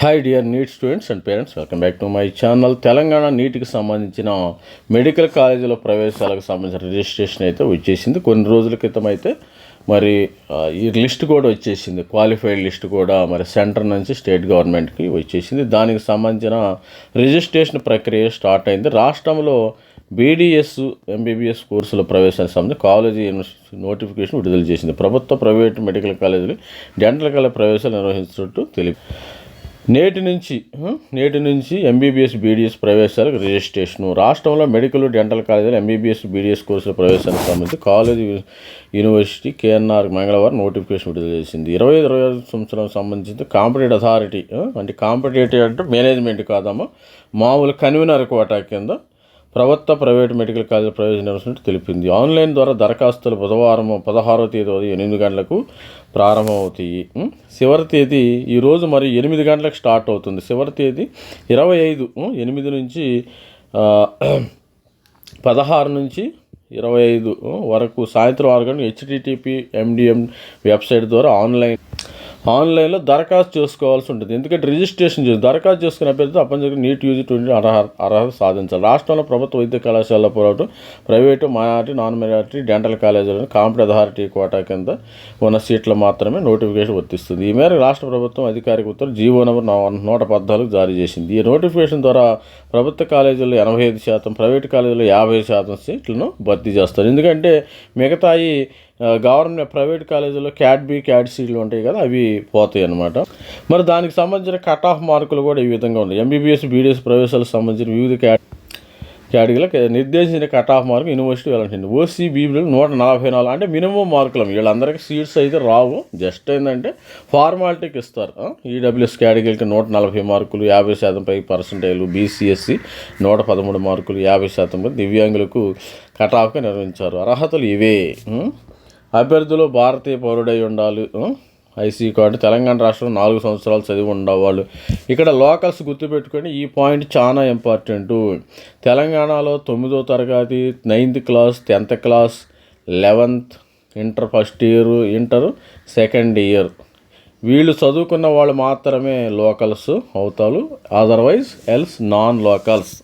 Hi dear NEET students and parents welcome back to my channel Telangana నీటికి సంబంధించిన medical కాలేజీలో ప్రవేశాలకు సంబంధించిన registration అయితే వచ్చేసింది. కొన్ని రోజుల క్రితం అయితే మరి ఈ లిస్ట్ కూడా వచ్చేసింది. క్వాలిఫైడ్ లిస్ట్ కూడా మరి సెంటర్ నుంచి స్టేట్ గవర్నమెంట్కి వచ్చేసింది. దానికి సంబంధించిన రిజిస్ట్రేషన్ ప్రక్రియ స్టార్ట్ అయింది. రాష్ట్రంలో బీడీఎస్ ఎంబీబీఎస్ కోర్సుల ప్రవేశానికి సంబంధించి కాలేజీ యూనివర్సిటీ నోటిఫికేషన్ విడుదల చేసింది. ప్రభుత్వ ప్రైవేటు మెడికల్ కాలేజీలు డెంటల్ కాలేజ్ ప్రవేశాలు నిర్వహించినట్టు తెలిపి నేటి నుంచి నేటి నుంచి ఎంబీబీఎస్ బీడీఎస్ ప్రవేశాలకు రిజిస్ట్రేషను. రాష్ట్రంలో మెడికల్ డెంటల్ కాలేజీలో ఎంబీబీఎస్ బీడీఎస్ కోర్సుల ప్రవేశానికి సంబంధించి కాలేజీ యూనివర్సిటీ కేఎన్ఆర్ మంగళవారం నోటిఫికేషన్ విడుదల చేసింది. ఇరవై ఇరవై ఐదు సంవత్సరం సంబంధించి కాంపిటేటివ్ అథారిటీ అంటే కాంపిటేటివ్ అంటే మేనేజ్మెంట్ కాదమ్మా మామూలు కన్వీనర్ కోటా కింద ప్రభుత్వ ప్రైవేట్ మెడికల్ కాలేజ్ ప్రవేశించినట్టు తెలిపింది. ఆన్లైన్ ద్వారా దరఖాస్తులు బుధవారం పదహారో తేదీ ఉదయం ఎనిమిది గంటలకు ప్రారంభమవుతాయి. చివరి తేదీ ఈరోజు మరి ఎనిమిది గంటలకు స్టార్ట్ అవుతుంది. చివరి తేదీ ఇరవై ఐదు ఎనిమిది నుంచి పదహారు నుంచి ఇరవై ఐదు వరకు సాయంత్రం ఆరు గంటలు హెచ్డిటిపి ఎండిఎం వెబ్సైట్ ద్వారా ఆన్లైన్ ఆన్లైన్లో దరఖాస్తు చేసుకోవాల్సి ఉంటుంది. ఎందుకంటే రిజిస్ట్రేషన్ చేసి దరఖాస్తు చేసుకున్న అభ్యర్థి తప్పనిసరిగా నీట్ యూజీ ట్వంటీ అర్హత అర్హత సాధించాలి. రాష్ట్రంలో ప్రభుత్వ వైద్య కళాశాల పోరాటం private minority non minority dental కాలేజీలను కాంపిటీ authority quota కింద ఉన్న సీట్లు మాత్రమే నోటిఫికేషన్ వర్తిస్తుంది. ఈ మేరకు రాష్ట్ర ప్రభుత్వం అధికారిక ఉత్తర్వు జీవో నెంబర్ నవ- నూట పద్నాలుగు జారీ చేసింది. ఈ నోటిఫికేషన్ ద్వారా ప్రభుత్వ కాలేజీల్లో ఎనభై ఐదు శాతం ప్రైవేట్ కాలేజీల్లో యాభై శాతం సీట్లను భర్తీ చేస్తారు. ఎందుకంటే మిగతాయి గవర్నమెంట్ ప్రైవేట్ కాలేజీలో క్యాట్ బి క్యాట్ సీట్లు ఉంటాయి కదా అవి పోతాయి అన్నమాట. మరి దానికి సంబంధించిన కట్ ఆఫ్ మార్కులు కూడా ఈ విధంగా ఉన్నాయి. ఎంబీబీఎస్ బీడీఎస్ ప్రవేశాలకు సంబంధించిన వివిధ క్యాట్ కేటగిరీలకు నిర్దేశించిన కట్ ఆఫ్ మార్క్ యూనివర్సిటీ వెళ్ళండి ఓసీ బీబీలు నూట నలభై నాలుగు. అంటే మినిమం మార్కులు వీళ్ళందరికీ సీట్స్ అయితే రావు. జస్ట్ ఏంటంటే ఫార్మాలిటీకి ఇస్తారు. ఈడబ్ల్యూఎస్ కేటగిరీకి నూట నలభై మార్కులు యాభై శాతం పై పర్సంటేజ్లు బీసీఎస్సీ నూట పదమూడు మార్కులు యాభై శాతం పై దివ్యాంగులకు కట్ ఆఫ్గా నిర్వహించారు. అర్హతలు ఇవే. అభ్యర్థులు భారతీయ పౌరుడై ఉండాలి ఐసీ కార్డు. తెలంగాణ రాష్ట్రం నాలుగు సంవత్సరాలు చదివి ఉండేవాళ్ళు. ఇక్కడ లోకల్స్ గుర్తుపెట్టుకొని ఈ పాయింట్ చాలా ఇంపార్టెంట్. తెలంగాణలో తొమ్మిదో తరగతి ninth class tenth class eleventh inter first year inter second year. వీళ్ళు చదువుకున్న వాళ్ళు మాత్రమే లోకల్స్ అవుతారు otherwise else non locals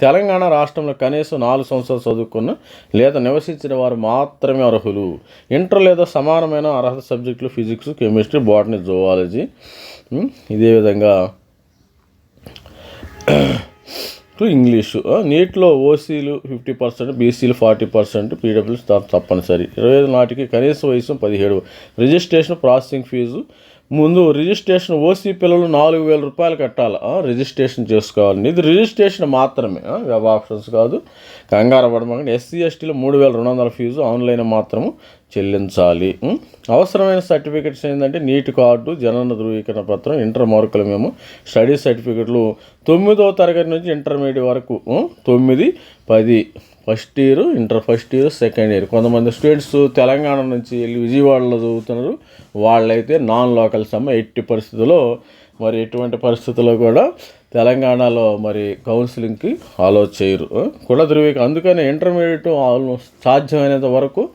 Telangana రాష్ట్రంలో కనీసం నాలుగు సంవత్సరాలు చదువుకున్న లేదా నివసించిన వారు మాత్రమే అర్హులు. ఇంటర్ లేదా సమానమైన అర్హత సబ్జెక్టులు ఫిజిక్స్ కెమిస్ట్రీ బాటనీ జువాలజీ. ఇదే విధంగా టు ఇంగ్లీషు. నీట్లో ఓసీలు ఫిఫ్టీ పర్సెంట్ బీసీలు ఫార్టీ పర్సెంట్ పీడబ్ల్యూస్ తప్పనిసరి. ఇరవై ఐదు నాటికి కనీస వయసు పదిహేడు. రిజిస్ట్రేషన్ ప్రాసెసింగ్ ఫీజు ముందు రిజిస్ట్రేషన్ ఓసీ పిల్లలు నాలుగు వేల రూపాయలు కట్టాలి. రిజిస్ట్రేషన్ చేసుకోవాలి. ఇది రిజిస్ట్రేషన్ మాత్రమే. వెబ్ ఆప్షన్స్ కాదు. కంగారు పడమంటే ఎస్సీ ఎస్టీలో మూడు వేల రెండు వందల ఫీజు ఆన్లైన్ మాత్రము చెల్లించాలి. అవసరమైన సర్టిఫికెట్స్ ఏంటంటే నీట్ కార్డు జనన ధృవీకరణ పత్రం ఇంటర్ మార్కులు మేము స్టడీ సర్టిఫికెట్లు తొమ్మిదో తరగతి నుంచి ఇంటర్మీడియట్ వరకు. తొమ్మిది పది. First year inter first year second year. కొంతమంది స్టూడెంట్స్ తెలంగాణ నుంచి వెళ్ళి విజయవాడలో చదువుతున్నారు. వాళ్ళైతే నాన్ లోకల్స్ అమ్మ ఎట్టి పరిస్థితుల్లో మరి ఎటువంటి పరిస్థితుల్లో కూడా తెలంగాణలో మరి కౌన్సిలింగ్కి ఆలో చేయరు. కుల ధృవీకరణ అందుకని ఇంటర్మీడియట్ ఆల్మోస్ట్ సాధ్యమైనంత వరకు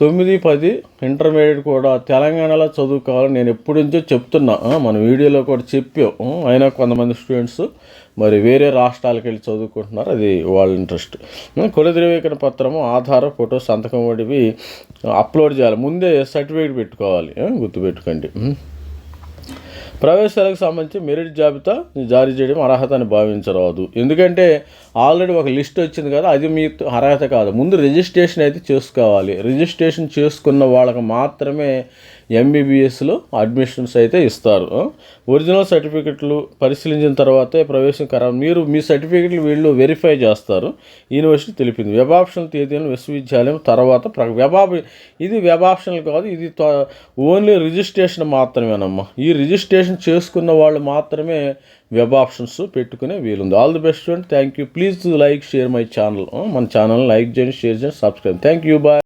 తొమ్మిది పది ఇంటర్మీడియట్ కూడా తెలంగాణలో చదువుకోవాలని నేను ఎప్పటి నుంచో చెప్తున్నా. మన వీడియోలో కూడా చెప్పాం అయినా కొంతమంది స్టూడెంట్స్ మరి వేరే రాష్ట్రాలకు వెళ్ళి చదువుకుంటున్నారు. అది వాళ్ళ ఇంట్రెస్ట్. కుల ధృవీకరణ పత్రము ఆధార్ ఫోటో సంతకం వంటివి అప్లోడ్ చేయాలి. ముందే సర్టిఫికేట్ పెట్టుకోవాలి. గుర్తుపెట్టుకోండి. ప్రవేశాలకు సంబంధించి మెరిట్ జాబితా జారీ చేయడం అర్హత అని భావించరాదు. ఎందుకంటే ఆల్రెడీ ఒక లిస్ట్ వచ్చింది కదా అది మీ అర్హత కాదు. ముందు రిజిస్ట్రేషన్ అయితే చేసుకోవాలి. రిజిస్ట్రేషన్ చేసుకున్న వాళ్ళకి మాత్రమే ఎంబీబీఎస్లో అడ్మిషన్స్ అయితే ఇస్తారు. ఒరిజినల్ సర్టిఫికెట్లు పరిశీలించిన తర్వాతే ప్రవేశం ఖరా మీరు మీ సర్టిఫికెట్లు వీళ్ళు వెరిఫై చేస్తారు. యూనివర్సిటీ తెలిపింది. వెబ్ ఆప్షనల్ తేదీలను విశ్వవిద్యాలయం తర్వాత ప్ర వెబ్ ఆప్ ఇది వెబ్ ఆప్షనల్ కాదు ఇది ఓన్లీ రిజిస్ట్రేషన్ మాత్రమేనమ్మా. ఈ రిజిస్ట్రేషన్ చేసుకున్న వాళ్ళు మాత్రమే వెబ్ ఆప్షన్స్ పెట్టుకునే వీలుంది. All the best and thank you please like share my channel మన ఛానల్ లైక్ చేయండి షేర్ చేయండి సబ్స్క్రైబ్ థ్యాంక్ యూ బాయ్